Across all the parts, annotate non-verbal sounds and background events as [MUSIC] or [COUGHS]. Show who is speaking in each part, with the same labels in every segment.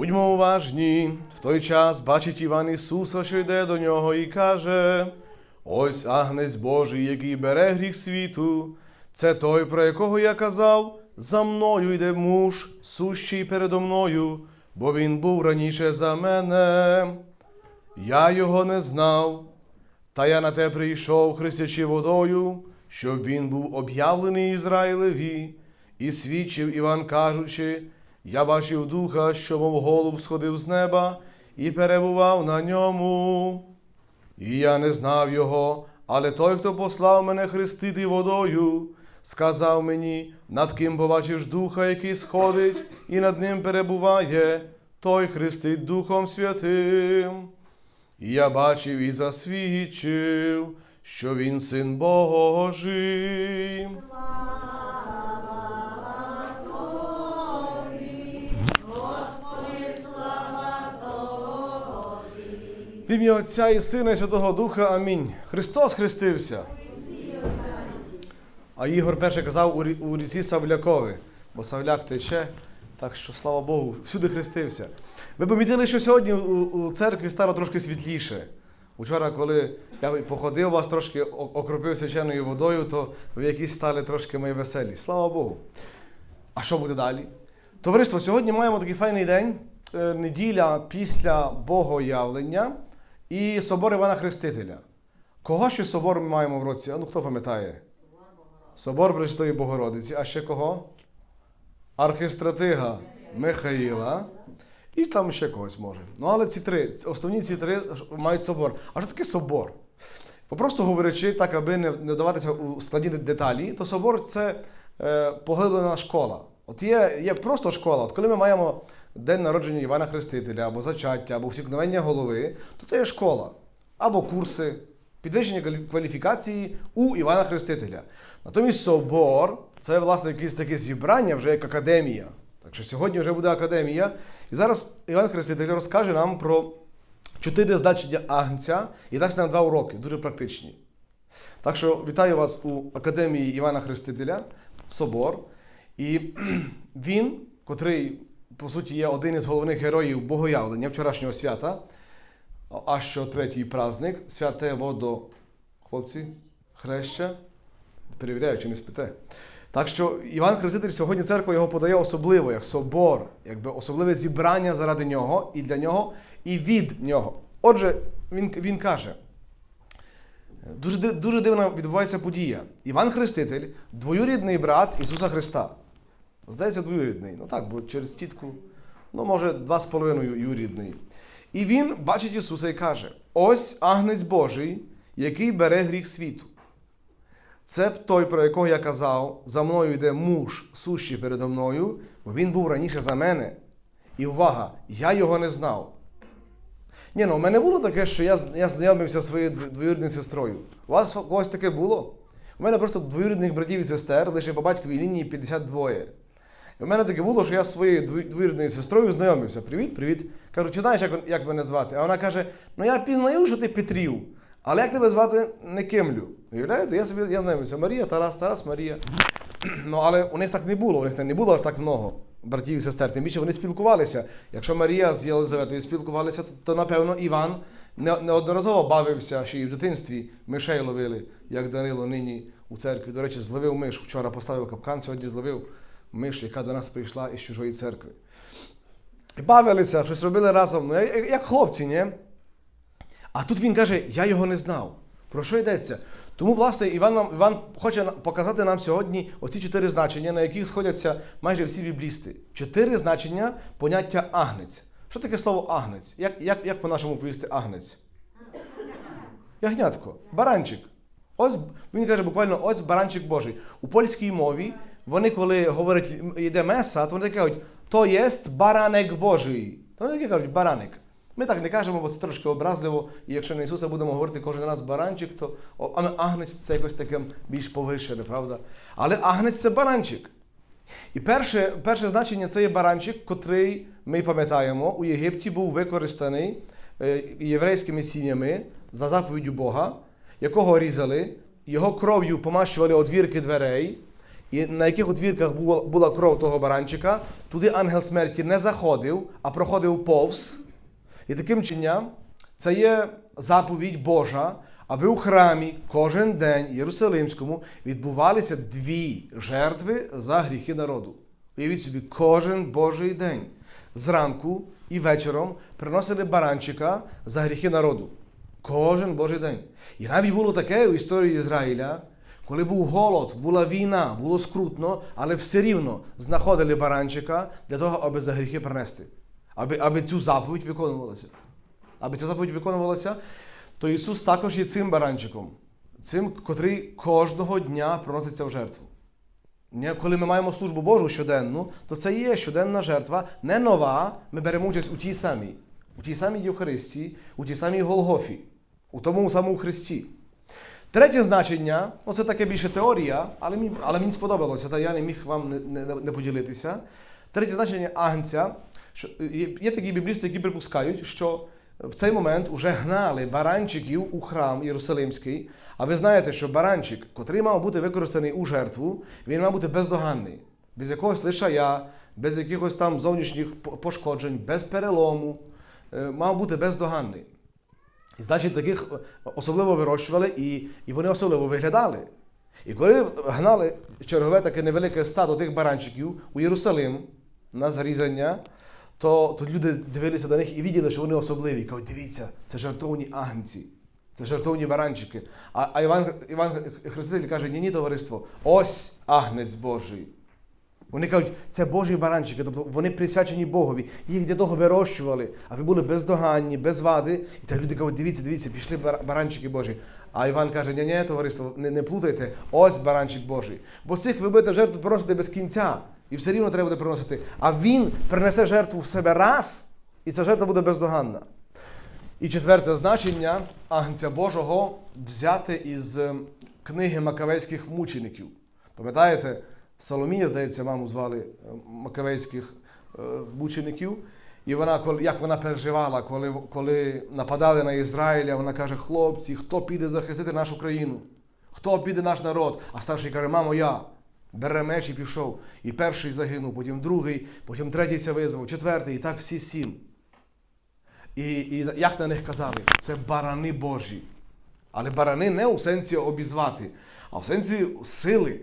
Speaker 1: Будьмо уважні, в той час бачить Іван Ісуса, що йде до нього, і каже: Ось агнець Божий, який бере гріх світу. Це той, про якого я казав, за мною йде муж, сущий передо мною, бо він був раніше за мене. Я його не знав, та я на те прийшов, хрестячи водою, щоб він був об'явлений Ізраїлеві, і свідчив Іван, кажучи, я бачив духа, що мов голуб сходив з неба, і перебував на ньому. І я не знав його, але той, хто послав мене хрестити водою, сказав мені, над ким побачиш духа, який сходить, і над ним перебуває, той хрестить Духом Святим. І я бачив і засвідчив, що він син Божий. В ім'я Отця і Сина і Святого Духа. Амінь. Христос хрестився. А Ігор перше казав у, ріці Савлякові, бо Савляк тече, так що слава Богу, всюди хрестився. Ви помітили, що сьогодні у, церкві стало трошки світліше. Учора, коли я походив вас трошки окропив свяченою водою, то ви якісь стали трошки мої веселі. Слава Богу. А що буде далі? Товариство, сьогодні маємо такий файний день, е, неділя після Богоявлення і собор Івана Хрестителя. Кого ще собор ми маємо в році? А ну хто пам'ятає? Собор Пресвятої Богородиці. А ще кого? Архистратига Михаїла. І там ще когось може. Ну, але ці три, основні ці три мають собор. А що таке собор? Попросту говорячи, так, аби не, не даватися у складні деталі, то собор це е, поглиблена школа. От є, є просто школа. От коли ми маємо день народження Івана Хрестителя, або зачаття, або всікновення голови, то це є школа. Або курси, підвищення кваліфікації у Івана Хрестителя. Натомість собор це власне якесь таке зібрання, вже як академія. Так що сьогодні вже буде академія. І зараз Іван Хреститель розкаже нам про чотири значення агнця і дасть нам два уроки, дуже практичні. Так що вітаю вас у Академії Івана Хрестителя, Собор. І [CLEARS THROAT] він, котрий, по суті, є один із головних героїв Богоявлення вчорашнього свята, а що третій праздник, святе водо, хлопці, хреща. Перевіряю, чи не спите. Так що Іван Хреститель сьогодні церква його подає особливо, як собор, якби особливе зібрання заради нього і для нього, і від нього. Отже, він, він каже: дуже, дуже дивна відбувається подія. Іван Хреститель, двоюрідний брат Ісуса Христа. Здається, двоюрідний. Ну так, бо через тітку, ну, може, два з половиною юрідний. І він бачить Ісуса і каже: ось агнець Божий, який бере гріх світу. Це б той, про якого я казав, за мною йде муж сущий передо мною, бо він був раніше за мене. І увага, я його не знав. Ні, ну, у мене було таке, що я, я знайомився зі своєю двоюрідною сестрою. У вас когось таке було? У мене просто двоюрідних братів і сестер, лише по батьковій лінії 52. І у мене таке було, що я з своєю дві- двоюрідною сестрою знайомився. Привіт, привіт. Кажу, чи знаєш, як, як мене звати? А вона каже: ну я пізнаю, що ти Петрів, але як тебе звати не Кимлю. Уявляєте, я собі я знайомився. Марія, Тарас, Тарас, Марія. [CLEARS THROAT] Ну, але у них так не було, у них не було аж так много братів і сестер. Тим більше вони спілкувалися. Якщо Марія з Єлизаветою спілкувалися, то, то напевно Іван не- неодноразово бавився, ще й в дитинстві мишей ловили, як Данило нині у церкві. До речі, зловив миш. Вчора поставив капкан, сьогодні зловив миш, яка до нас прийшла із чужої церкви. І бавилися, щось робили разом, ну, як, хлопці, ні? А тут він каже: Я його не знав. Про що йдеться? Тому, власне, Іван, нам, Іван хоче показати нам сьогодні оці чотири значення, на яких сходяться майже всі біблісти. Чотири значення поняття агнець. Що таке слово агнець? Як, як, як по-нашому повісти агнець? Ягнятко, баранчик. Ось він каже буквально ось баранчик Божий. У польській мові вони, коли говорять, йде меса, то вони такі кажуть, то єсть баранек Божий. То вони такі кажуть, бараник. Ми так не кажемо, бо це трошки образливо, і якщо на Ісуса будемо говорити кожен раз баранчик, то агнець це якось таке більш повишене, правда? Але агнець це баранчик. І перше, перше значення це є баранчик, котрий ми пам'ятаємо, у Єгипті був використаний е, єврейськими сім'ями за заповіддю Бога, якого різали, його кров'ю помащували одвірки дверей, і на яких отвірках була, кров того баранчика, туди ангел смерті не заходив, а проходив повз. І таким чином це є заповідь Божа, аби у храмі кожен день Єрусалимському відбувалися дві жертви за гріхи народу. Уявіть собі, кожен Божий день зранку і вечором приносили баранчика за гріхи народу. Кожен Божий день. І навіть було таке у історії Ізраїля, коли був голод, була війна, було скрутно, але все рівно знаходили баранчика для того, аби за гріхи принести, аби, аби цю заповідь виконувалася. Аби ця заповідь виконувалася, то Ісус також є цим баранчиком, цим, котрий кожного дня приноситься в жертву. Коли ми маємо службу Божу щоденну, то це є щоденна жертва, не нова. Ми беремо участь у тій самій, у тій самій Євхаристії, у тій самій Голгофі, у тому самому Христі. Третє значення, ну це таке більше теорія, але мені, але мені сподобалося, та я не міг вам не, не, не поділитися. Третє значення агнця, що є, є такі біблісти, які припускають, що в цей момент вже гнали баранчиків у храм Єрусалимський. А ви знаєте, що баранчик, котрий мав бути використаний у жертву, він мав бути бездоганний, без якогось лишая, без якихось там зовнішніх пошкоджень, без перелому, е, мав бути бездоганний. І значить, таких е, особливо вирощували і, і вони особливо виглядали. І коли гнали чергове таке невелике стадо тих баранчиків у Єрусалим на зарізання, то, то люди дивилися до них і виділи, що вони особливі. Кажуть, дивіться, це жартовні агнці, це жартовні баранчики. А, а Іван, Іван Хреститель каже, ні, ні, товариство, ось агнець Божий. Вони кажуть, це Божі баранчики, тобто вони присвячені Богові. Їх для того вирощували, аби були бездоганні, без вади. І так люди кажуть, дивіться, дивіться, пішли баранчики Божі. А Іван каже, ні, ні, товариство, не, не плутайте, ось баранчик Божий. Бо цих ви будете жертву приносити без кінця. І все рівно треба буде приносити. А він принесе жертву в себе раз, і ця жертва буде бездоганна. І четверте значення Агнця Божого взяте із е, книги Макавейських мучеників. Пам'ятаєте, Соломія, здається, маму звали е, Макавейських е, мучеників. І вона, як вона переживала, коли, коли нападали на Ізраїля, вона каже: хлопці, хто піде захистити нашу країну? Хто піде наш народ? А старший каже, мамо, я. Бере меч і пішов. І перший загинув, потім другий, потім третій визвав, четвертий, і так всі сім. І, і як на них казали, це барани Божі. Але барани не у сенсі обізвати, а в сенсі сили.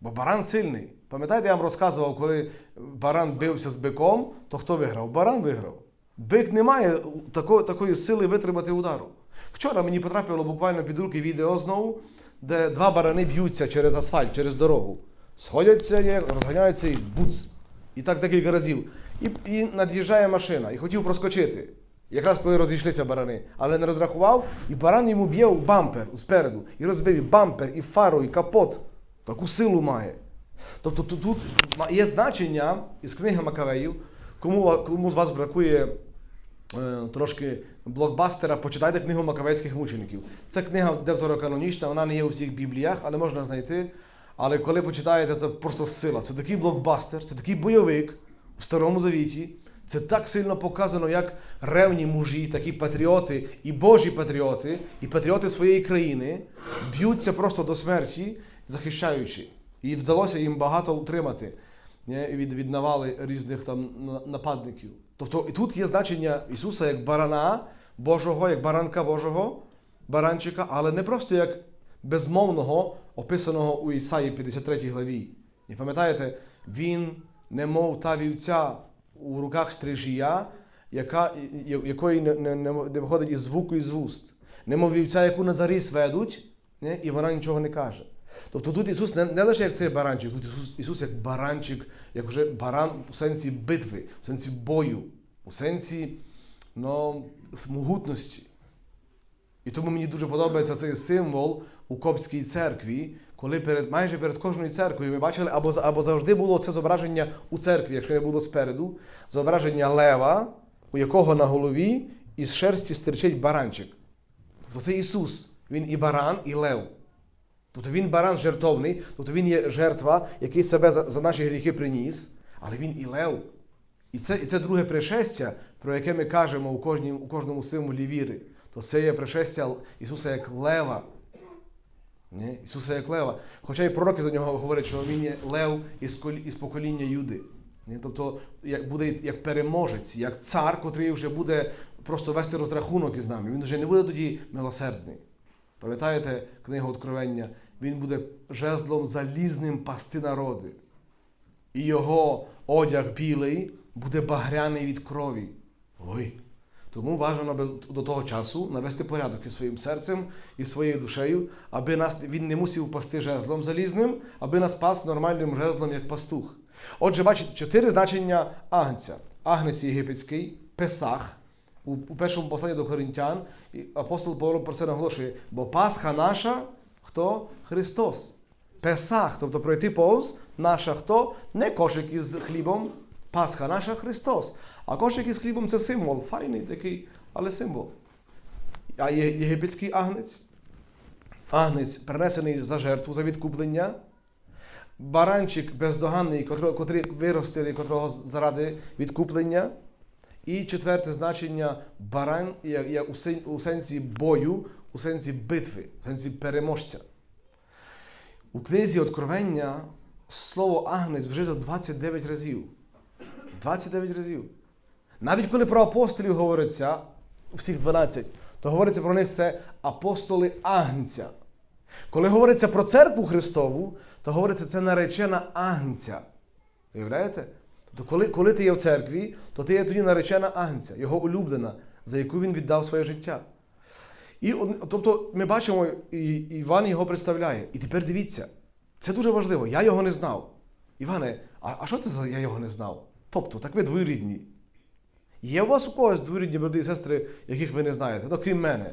Speaker 1: Бо баран сильний. Пам'ятаєте, я вам розказував, коли баран бився з биком, то хто виграв? Баран виграв. Бик не має такої, такої сили витримати удару. Вчора мені потрапило буквально під руки відео знову, де два барани б'ються через асфальт, через дорогу. Сходяться, розганяються і буц. І так декілька разів. І, і над'їжджає машина, і хотів проскочити. Якраз коли розійшлися барани, але не розрахував, і баран йому б'є у бампер спереду, і розбив і бампер, і фару, і капот. Таку силу має. Тобто тут, є значення із книги Макавеїв. Кому, кому з вас бракує е, трошки блокбастера, почитайте книгу Макавейських мучеників. Це книга девтороканонічна, вона не є у всіх бібліях, але можна знайти. Але коли почитаєте, це просто сила. Це такий блокбастер, це такий бойовик у Старому Завіті. Це так сильно показано, як ревні мужі, такі патріоти, і Божі патріоти, і патріоти своєї країни б'ються просто до смерті, захищаючи. І вдалося їм багато утримати від, від навали різних там нападників. Тобто і тут є значення Ісуса як барана Божого, як баранка Божого, баранчика, але не просто як безмовного, описаного у Ісаї 53 главі. І пам'ятаєте, він, немов та вівця у руках стрижія, яка, якої не, не, не, виходить із звуку із вуст. Немов вівця, яку на заріз ведуть, і вона нічого не каже. Тобто тут Ісус не, не лише як цей баранчик, тут Ісус, Ісус як баранчик, як вже баран у сенсі битви, у сенсі бою, у сенсі ну, могутності. І тому мені дуже подобається цей символ у Копській церкві, коли перед майже перед кожною церквою ми бачили, або, або завжди було це зображення у церкві, якщо не було спереду, зображення лева, у якого на голові із шерсті стирчить баранчик. Тобто це Ісус. Він і баран, і лев. Тобто він баран жертовний, тобто він є жертва, який себе за, за наші гріхи приніс, але він і лев. І це, і це друге пришестя, про яке ми кажемо у, кожній, у кожному символі віри. То це є пришестя Ісуса як лева. Ні? Ісуса як лева. Хоча і пророки за нього говорять, що він є лев із, із покоління Юди. Ні? Тобто як, буде як переможець, як цар, котрий вже буде просто вести розрахунок із нами. Він вже не буде тоді милосердний. Пам'ятаєте книгу Откровення? Він буде жезлом залізним пасти народи. І його одяг білий буде багряний від крові. Ой. Тому бажано до того часу навести порядок із своїм серцем і своєю душею, аби нас він не мусив пасти жезлом залізним, аби нас пас нормальним жезлом, як пастух. Отже, бачите, чотири значення агнця: агнець єгипетський, Песах. У, першому посланні до Коринтян апостол Павло про це наголошує, бо Пасха наша хто? Христос. Песах, тобто пройти повз, наша хто? Не кошик із хлібом, Пасха наша Христос. А кошик із хлібом це символ, файний такий, але символ. А є єгипетський агнець. Агнець принесений за жертву, за відкуплення. Баранчик бездоганний, котрий виростили, котрого заради відкуплення. І четверте значення баран є, у сенсі бою, у сенсі битви, у сенсі переможця. У книзі Откровення слово агнець вжито 29 разів. 29 разів. Навіть коли про апостолів говориться, всіх 12, то говориться про них це апостоли Агнця. Коли говориться про церкву Христову, то говориться це наречена Агнця. Уявляєте? Тобто, коли, коли ти є в церкві, то ти є тоді наречена Агнця, його улюблена, за яку він віддав своє життя. І, тобто, ми бачимо, і Іван його представляє. І тепер дивіться, це дуже важливо. Я його не знав. Іване, а, а що це за я його не знав? Тобто, так ви двоюрідні. Є у вас у когось двоюрідні брати і сестри, яких ви не знаєте, ну, крім мене.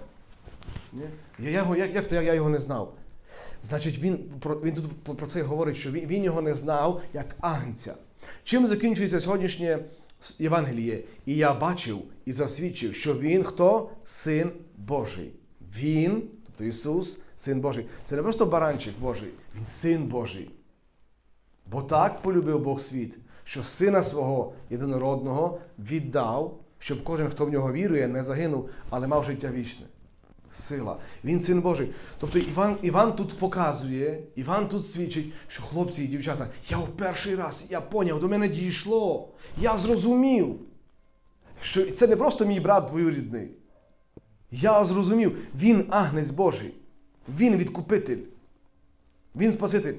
Speaker 1: Я, я, як, як то я, я його не знав? Значить, він, він тут про це говорить, що він, він його не знав як агнця. Чим закінчується сьогоднішнє Євангеліє? І я бачив і засвідчив, що він хто? Син Божий. Він, тобто Ісус, Син Божий. Це не просто баранчик Божий, він син Божий. Бо так полюбив Бог світ, що сина свого єдинородного віддав, щоб кожен, хто в нього вірує, не загинув, але мав життя вічне. Сила. Він син Божий. Тобто Іван, Іван тут показує, Іван тут свідчить, що хлопці і дівчата, я в перший раз, я поняв, до мене дійшло. Я зрозумів, що це не просто мій брат двоюрідний. Я зрозумів, він агнець Божий, він відкупитель. Він Спаситель.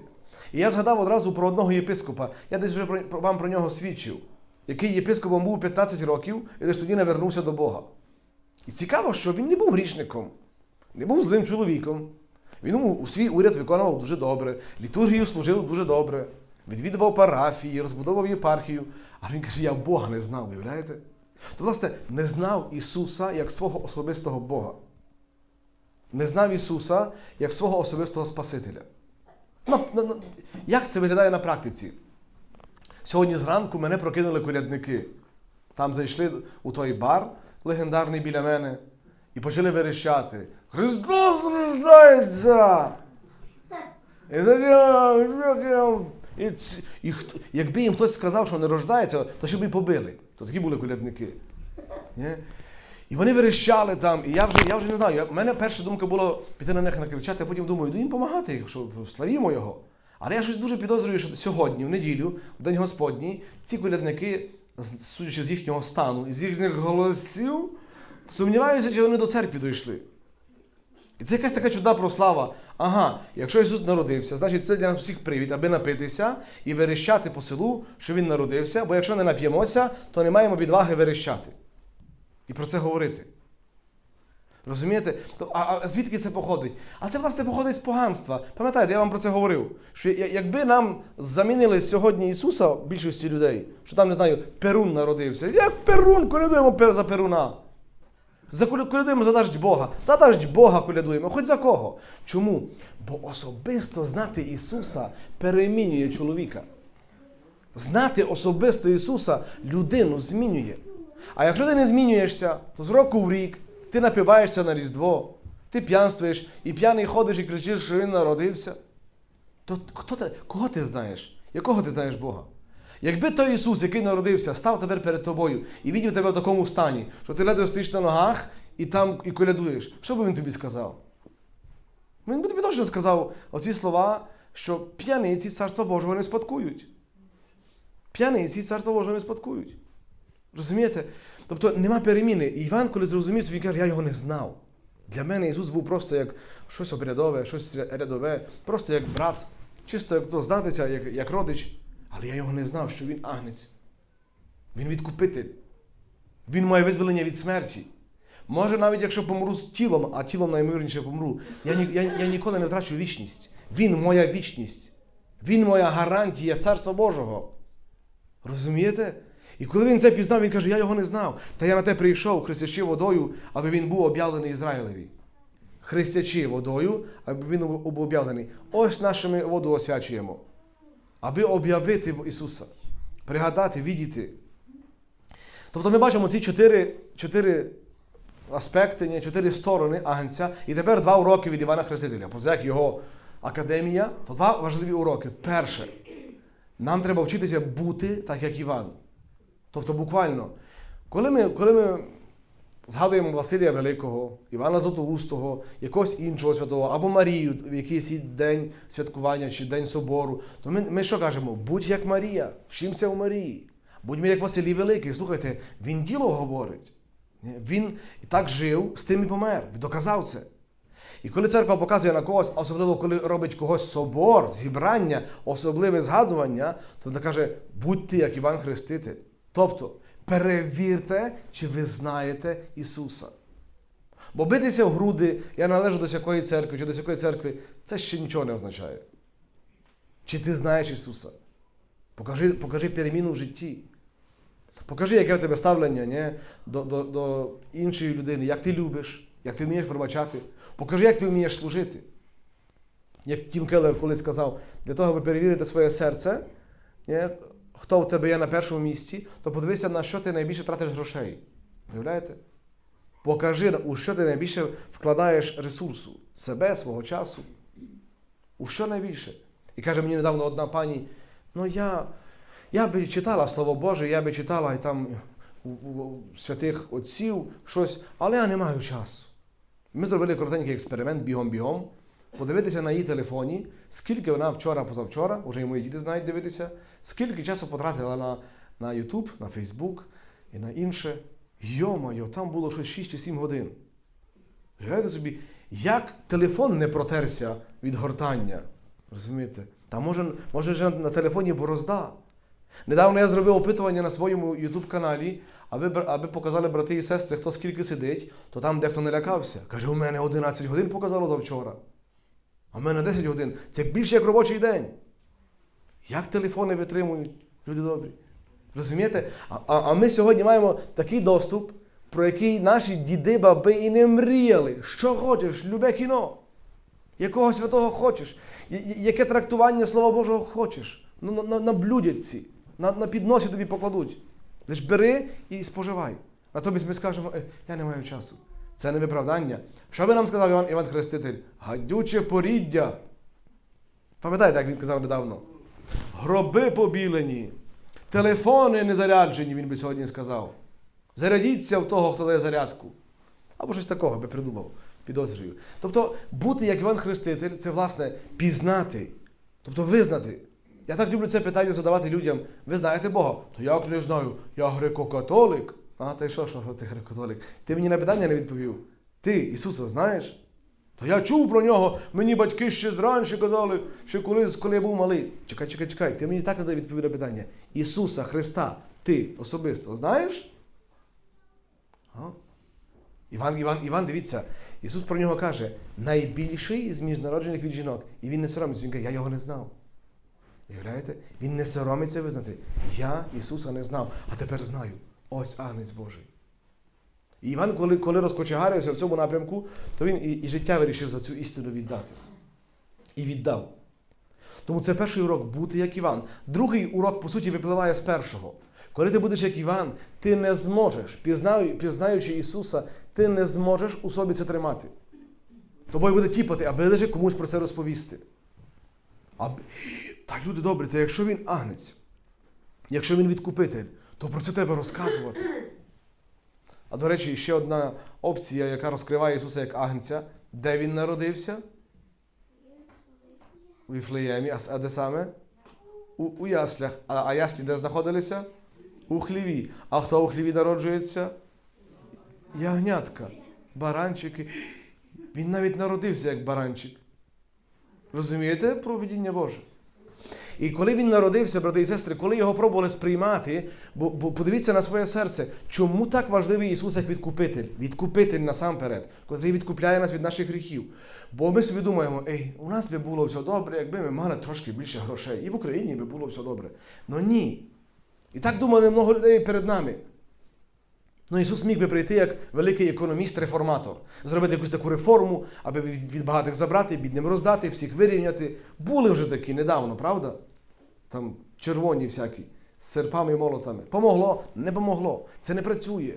Speaker 1: І я згадав одразу про одного єпископа. Я десь вже вам про нього свідчив, який єпископом був 15 років і лише тоді навернувся до Бога. І цікаво, що він не був грішником, не був злим чоловіком. Він у, свій уряд виконував дуже добре, літургію служив дуже добре, відвідував парафії, розбудовував єпархію. А він каже, я Бога не знав, уявляєте? То, власне, не знав Ісуса як свого особистого Бога. Не знав Ісуса як свого особистого Спасителя. Ну, ну, ну, як це виглядає на практиці? Сьогодні зранку мене прокинули колядники. Там зайшли у той бар легендарний біля мене і почали верещати. Христос рождається! І таке, і, і якби їм хтось сказав, що не рождається, то ще б і побили. То такі були колядники. Ні? І вони верещали там, і я вже, я вже не знаю. В мене перша думка була піти на них накричати, а потім думаю, йду їм допомагати, що славімо його. Але я щось дуже підозрюю, що сьогодні, в неділю, в День Господній, ці колядники, судячи з їхнього стану і з їхніх голосів, сумніваюся, чи вони до церкви дійшли. І це якась така чудна прослава. Ага, якщо Ісус народився, значить це для нас всіх привід, аби напитися і верещати по селу, що Він народився, бо якщо не нап'ємося, то не маємо відваги верещати. І про це говорити. Розумієте? А, а звідки це походить? А це, власне, походить з поганства. Пам'ятаєте, я вам про це говорив. Що якби нам замінили сьогодні Ісуса більшості людей, що там, не знаю, Перун народився. Як Перун, колядуємо за Перуна. За колядуємо за даждь Бога. За даждь Бога колядуємо. Хоч за кого. Чому? Бо особисто знати Ісуса перемінює чоловіка. Знати особисто Ісуса людину змінює. А якщо ти не змінюєшся, то з року в рік ти напиваєшся на Різдво, ти п'янствуєш і п'яний ходиш і кричиш, що він народився. То хто ти, кого ти знаєш? Якого ти знаєш Бога? Якби той Ісус, який народився, став тепер перед тобою і видів тебе в такому стані, що ти ледве стоїш на ногах і там і колядуєш, що би він тобі сказав? Він би тобі точно сказав оці слова, що п'яниці царства Божого не спадкують. П'яниці царства Божого не спадкують. Розумієте? Тобто нема переміни. Іван, коли зрозумів, він каже, я його не знав. Для мене Ісус був просто як щось обрядове, щось рядове, просто як брат, чисто як ну, знатися, як, як родич. Але я його не знав, що він агнець. Він відкупитель. Він має визволення від смерті. Може, навіть якщо помру з тілом, а тілом наймирніше помру, я, я, я ніколи не втрачу вічність. Він моя вічність. Він моя гарантія Царства Божого. Розумієте? І коли він це пізнав, він каже, я його не знав. Та я на те прийшов, хрестячи водою, аби він був об'явлений Ізраїлеві. Хрестячи водою, аби він був об'явлений. Ось нашу ми воду освячуємо. Аби об'явити Ісуса, пригадати, відіти. Тобто ми бачимо ці чотири, чотири аспекти, чотири сторони агнця. І тепер два уроки від Івана Хрестителя. Поза як його академія, то два важливі уроки. Перше, нам треба вчитися бути так, як Іван. Тобто, буквально, коли ми, коли ми згадуємо Василія Великого, Івана Златоустого, якогось іншого святого, або Марію в якийсь день святкування чи день собору, то ми, ми що кажемо? Будь як Марія, вчимося у Марії. Будьмо як Василій Великий. Слухайте, він діло говорить. Він і так жив, з тим і помер, доказав це. І коли церква показує на когось, особливо коли робить когось собор, зібрання, особливе згадування, то вона каже, будьте як Іван Хреститель. Тобто, перевірте, чи ви знаєте Ісуса. Бо битися в груди, я належу до якої церкви чи до якої церкви, це ще нічого не означає. Чи ти знаєш Ісуса? Покажи, покажи переміну в житті. Покажи, яке в тебе ставлення ні? До, до, до іншої людини, як ти любиш, як ти вмієш пробачати. Покажи, як ти вмієш служити. Як Тім Келлер колись сказав, для того, аби перевірити своє серце, ні? Хто в тебе є на першому місці, то подивися, на що ти найбільше тратиш грошей. Уявляєте? Покажи, у що ти найбільше вкладаєш ресурсу, себе, свого часу. У що найбільше? І каже мені недавно одна пані: ну я, я би читала Слово Боже, я би читала і там у, у, у святих отців щось, але я не маю часу. Ми зробили коротенький експеримент бігом-бігом, подивитися на її телефоні, скільки вона вчора, позавчора, вже і мої діти знають дивитися, скільки часу потратила на, на YouTube, на Facebook і на інше. Йо-моє, там було щось 6 чи 7 годин. Глядайте собі, як телефон не протерся від гортання. Розумієте? Та може, може вже на телефоні борозда. Недавно я зробив опитування на своєму YouTube каналі, аби, аби показали брати і сестри, хто скільки сидить, то там дехто не лякався. Каже, у мене 11 годин показало завчора. А в мене 10 годин. Це більше як робочий день. Як телефони витримують, люди добрі. Розумієте? А, а, а ми сьогодні маємо такий доступ, про який наші діди, баби і не мріяли. Що хочеш, любе кіно. Якого святого хочеш, яке трактування Слова Божого хочеш. Ну, на, на, на блюдятці, на, на підносі тобі покладуть. Лиш бери і споживай. Натомість ми скажемо, «Е, я не маю часу. Це не виправдання. Що би нам сказав Іван, Іван Хреститель? Гадюче поріддя. Пам'ятаєте, як він казав недавно? Гроби побілені, телефони не заряджені, він би сьогодні сказав. Зарядіться в того, хто дає зарядку. Або щось такого би придумав, підозрюю. Тобто, бути як Іван Хреститель це, власне, пізнати, тобто визнати. Я так люблю це питання задавати людям. Ви знаєте Бога? То як не знаю, я греко-католик. А ти що, що, що ти греко-католик? Ти мені на питання не відповів. Ти Ісуса знаєш? То я чув про нього, мені батьки ще зранше казали, що колись, коли я був малий. Чекай, чекай, чекай, ти мені так не відповів на питання. Ісуса Христа, ти особисто знаєш? А? Іван, Іван, Іван, дивіться, Ісус про нього каже, найбільший із міжнароджених від жінок. І він не соромиться, він каже, я його не знав. Уявляєте? Він не соромиться визнати. Я Ісуса не знав, а тепер знаю. Ось Агнець Божий. І Іван, коли, коли розкочегарився в цьому напрямку, то він і, і життя вирішив за цю істину віддати. І віддав. Тому це перший урок бути як Іван. Другий урок, по суті, випливає з першого. Коли ти будеш як Іван, ти не зможеш, пізнаю- пізнаючи Ісуса, ти не зможеш у собі це тримати. Тобою буде тіпати, аби лише комусь про це розповісти. Аби... Так, люди добрі, то якщо він агнець, якщо він відкупитель, то про це треба розказувати. А до речі, ще одна опція, яка розкриває Ісуса як агнця, де він народився? У Віфлеємі, а, а де саме? У, у яслях. А, а яслі де знаходилися? У хліві. А хто у хліві народжується? Ягнятка, баранчики. Він навіть народився як баранчик. Розумієте про видіння Боже? І коли він народився, брати і сестри, коли його пробували сприймати, бо, бо подивіться на своє серце, чому так важливий Ісус як відкупитель? Відкупитель насамперед, котрий відкупляє нас від наших гріхів. Бо ми собі думаємо, ей, у нас би було все добре, якби ми мали трошки більше грошей. І в Україні би було все добре. Ну ні. І так думали много людей перед нами. Ну, Ісус міг би прийти як великий економіст-реформатор, зробити якусь таку реформу, аби від, багатих забрати, бідним роздати, всіх вирівняти. Були вже такі недавно, правда? Там червоні всякі, з серпами і молотами. Помогло? Не помогло. Це не працює.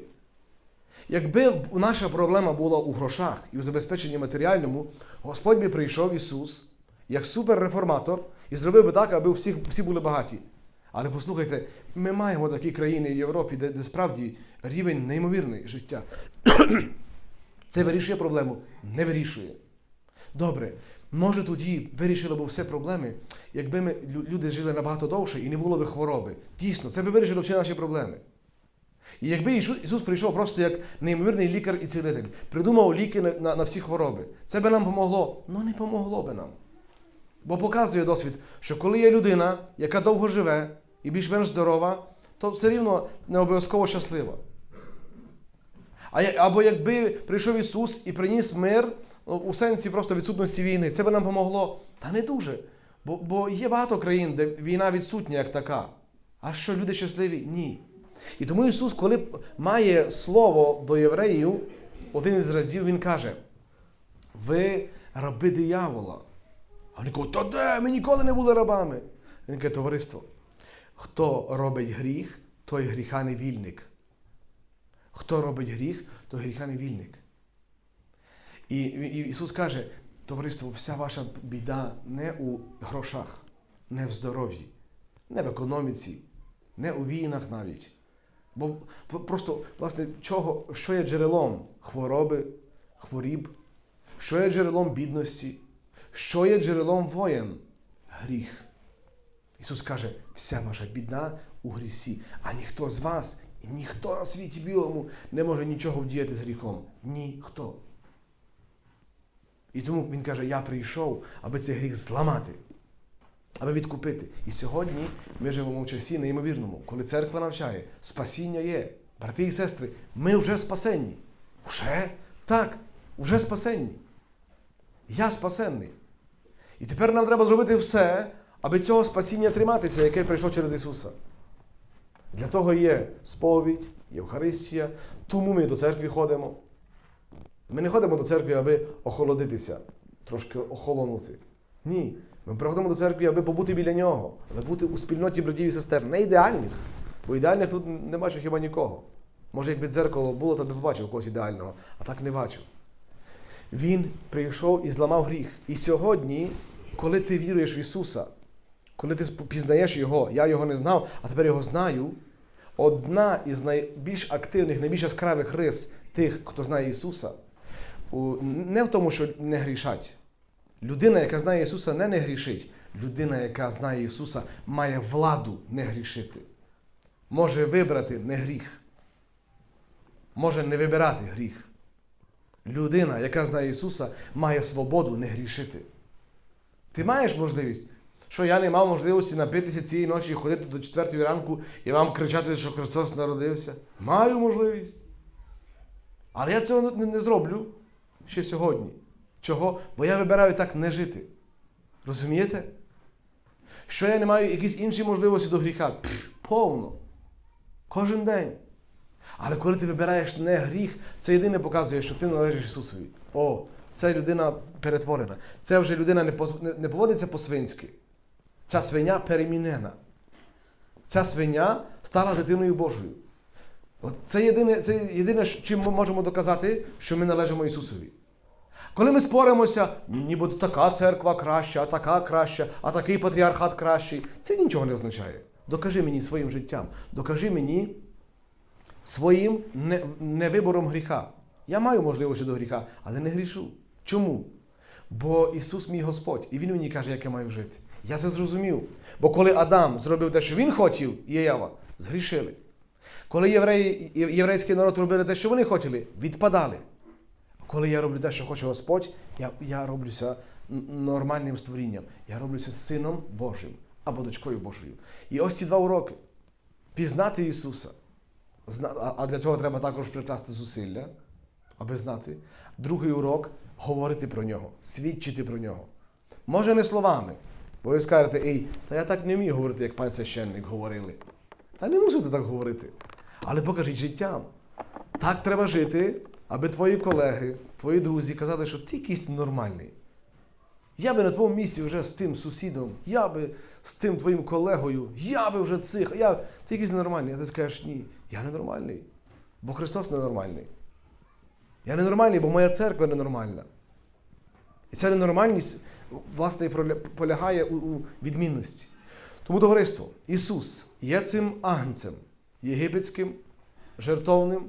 Speaker 1: Якби наша проблема була у грошах і у забезпеченні матеріальному, Господь би прийшов Ісус як суперреформатор і зробив би так, аби всіх, всі були багаті. Але послухайте, ми маємо такі країни в Європі, де, де справді рівень неймовірний життя. [COUGHS] Це вирішує проблему? Не вирішує. Добре, може тоді вирішило б все проблеми, якби ми люди жили набагато довше і не було б хвороби. Дійсно, це би вирішило всі наші проблеми. І якби Ісус, прийшов просто як неймовірний лікар і цілитель, придумав ліки на, на, на всі хвороби, це би нам помогло? Ну не помогло би нам. Бо показує досвід, що коли є людина, яка довго живе і більш-менш здорова, то все рівно не обов'язково щаслива. А або якби прийшов Ісус і приніс мир у сенсі просто відсутності війни, це би нам помогло. Та не дуже. Бо, бо є багато країн, де війна відсутня як така. А що люди щасливі? Ні. І тому Ісус, коли має слово до євреїв, один із разів Він каже: ви раби диявола. А вони кажуть, та де? Ми ніколи не були рабами. Він каже, товариство, хто робить гріх, той гріха не вільник. Хто робить гріх, той гріха не вільник. І, Ісус каже, товариство, вся ваша біда не у грошах, не в здоров'ї, не в економіці, не у війнах навіть. Бо просто, власне, чого, що є джерелом хвороби, хворіб, що є джерелом бідності, що є джерелом воєн? Гріх. Ісус каже, вся ваша біда у грісі, а ніхто з вас, ніхто на світі білому не може нічого вдіяти з гріхом. Ніхто. І тому Він каже, я прийшов, аби цей гріх зламати, аби відкупити. І сьогодні ми живемо в часі неймовірному, коли церква навчає, спасіння є. Брати і сестри, ми вже спасенні. Вже? Так, вже спасенні. Я спасенний. І тепер нам треба зробити все, аби цього спасіння триматися, яке прийшло через Ісуса. Для того є сповідь, Євхаристія, тому ми до церкви ходимо. Ми не ходимо до церкви, аби охолодитися, трошки охолонути. Ні. Ми приходимо до церкви, аби побути біля нього, аби бути у спільноті братів і сестер. Не ідеальних. Бо ідеальних тут не бачу хіба нікого. Може, якби дзеркало було, то би побачив когось ідеального, а так не бачу. Він прийшов і зламав гріх. І сьогодні, коли ти віруєш в Ісуса, коли ти пізнаєш Його, я його не знав, а тепер його знаю. Одна із найбільш активних, найбільш яскравих рис тих, хто знає Ісуса, не в тому, що не грішать. Людина, яка знає Ісуса, не не грішить. Людина, яка знає Ісуса, має владу не грішити. Може вибрати не гріх. Може не вибирати гріх. Людина, яка знає Ісуса, має свободу не грішити. Ти маєш можливість, що я не мав можливості напитися цієї ночі і ходити до 4 ранку і вам кричати, що Христос народився. Маю можливість. Але я цього не, не зроблю ще сьогодні. Чого? Бо я вибираю так не жити. Розумієте? Що я не маю якісь інші можливості до гріха? Пф, повно. Кожен день. Але коли ти вибираєш не гріх, це єдине показує, що ти належиш Ісусові. О, ця людина перетворена. Це вже людина не, поз- не- не поводиться по-свинськи. Ця свиня перемінена. Ця свиня стала дитиною Божою. От це єдине, це єдине, чим ми можемо доказати, що ми належимо Ісусові. Коли ми споримося, «Ні, ніби така церква краща, а така краща, а такий патріархат кращий, це нічого не означає. Докажи мені своїм життям, докажи мені своїм не- невибором гріха. Я маю можливості до гріха, але не грішу. Чому? Бо Ісус мій Господь, і Він мені каже, як я маю жити. Я це зрозумів. Бо коли Адам зробив те, що він хотів, і Єва, згрішили. Коли євреї, єврейський народ робили те, що вони хотіли, відпадали. Коли я роблю те, що хоче Господь, я, я роблюся нормальним створінням. Я роблюся сином Божим або дочкою Божою. І ось ці два уроки. Пізнати Ісуса. А- для цього треба також прикласти зусилля, аби знати. Другий урок говорити про нього, свідчити про нього. Може, не словами. Бо ви скажете, ей, та я так не вмію говорити, як пан священник говорили. Та не мусите так говорити. Але покажіть життям. Так треба жити, аби твої колеги, твої друзі казали, що ти якийсь нормальний. Я би на твоєму місці вже з тим сусідом, я би з тим твоїм колегою, я би вже цих, я, ти якийсь ненормальний. А ти скажеш, ні, я ненормальний, бо Христос ненормальний. Я ненормальний, бо моя церква ненормальна. І ця ненормальність, власне, полягає у, відмінності. Тому, товариство, Ісус є цим агнцем єгипетським, жертовним,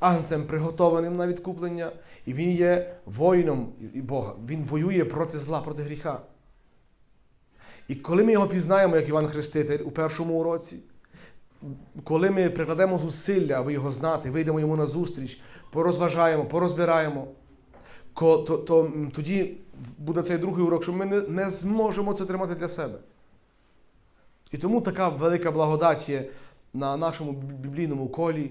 Speaker 1: агнцем приготованим на відкуплення, і Він є воїном Бога. Він воює проти зла, проти гріха. І коли ми його пізнаємо, як Іван Хреститель у першому уроці, коли ми прикладемо зусилля, аби його знати, вийдемо йому на зустріч, порозважаємо, порозбираємо, ко- то, то тоді буде цей другий урок, що ми не, не зможемо це тримати для себе. І тому така велика благодать є на нашому біблійному колі,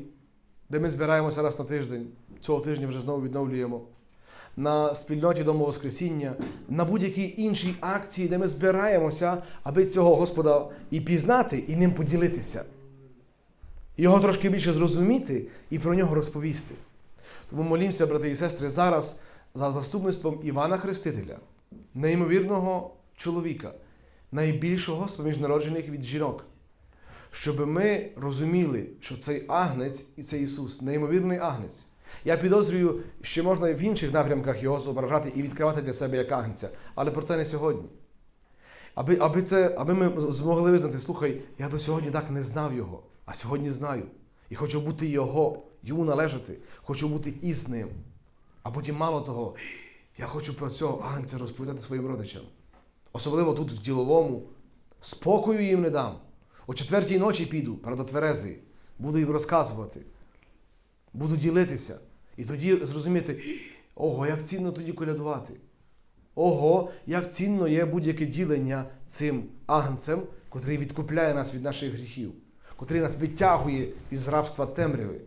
Speaker 1: де ми збираємося раз на тиждень. Цього тижня вже знову відновлюємо. На спільноті Дому Воскресіння, на будь-якій іншій акції, де ми збираємося, аби цього Господа і пізнати, і ним поділитися. Його трошки більше зрозуміти і про нього розповісти. Тому молімося, брати і сестри, зараз за заступництвом Івана Хрестителя, неймовірного чоловіка, найбільшого з народжених від жінок, щоб ми розуміли, що цей агнець і цей Ісус неймовірний агнець. Я підозрюю, що можна в інших напрямках його зображати і відкривати для себе як агнця, але про це не сьогодні. Аби, аби, це, аби ми змогли визнати, слухай, я до сьогодні так не знав його, а сьогодні знаю. І хочу бути його, йому належати, хочу бути із ним. А потім мало того, я хочу про цього агнця розповідати своїм родичам. Особливо тут, в діловому, спокою їм не дам. О четвертій ночі піду, правда, тверезий, буду їм розказувати, буду ділитися. І тоді зрозуміти, ого, як цінно тоді колядувати. Ого, як цінно є будь-яке ділення цим агнцем, котрий відкупляє нас від наших гріхів, котрий нас відтягує із рабства темряви,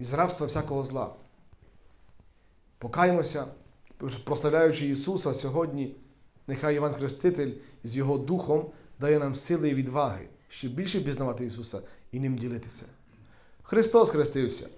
Speaker 1: із рабства всякого зла. Покаємося, прославляючи Ісуса сьогодні, нехай Іван Хреститель з Його Духом дає нам сили і відваги, ще більше пізнавати Ісуса і ним ділитися. Христос хрестився.